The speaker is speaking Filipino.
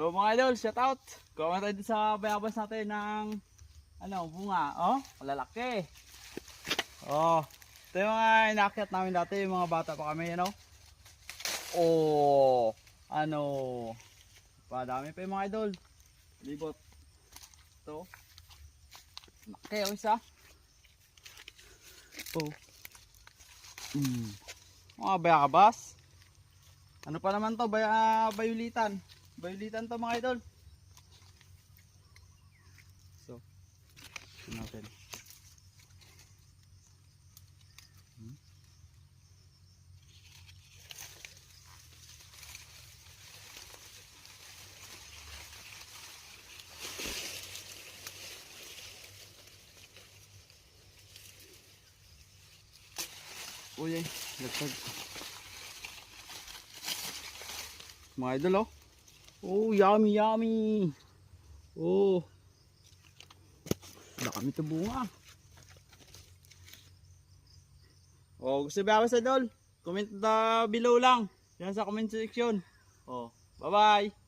So mga idol, shout out. Comment tayo sa bayabas natin ng ano, bunga. Oh, malalaki. Oh, ito yung mga inakyat namin dati, yung mga bata pa kami, ano. Oh, ano. Padami pa yung mga idol. Libot. Ito. Laki, oh, isa. Oh. Mm. Mga bayabas. Ano pa naman to? Bay ah, bayulitan. Bayulitan to mga idol. So, natin. Hmm. Uy, lagtag. Mga idol, oh. Oh, yummy, yummy. Oh. Dami ito bunga. Oh, gusto ba sa idol? Comment na below lang. Yan sa comment section. Oh, bye-bye.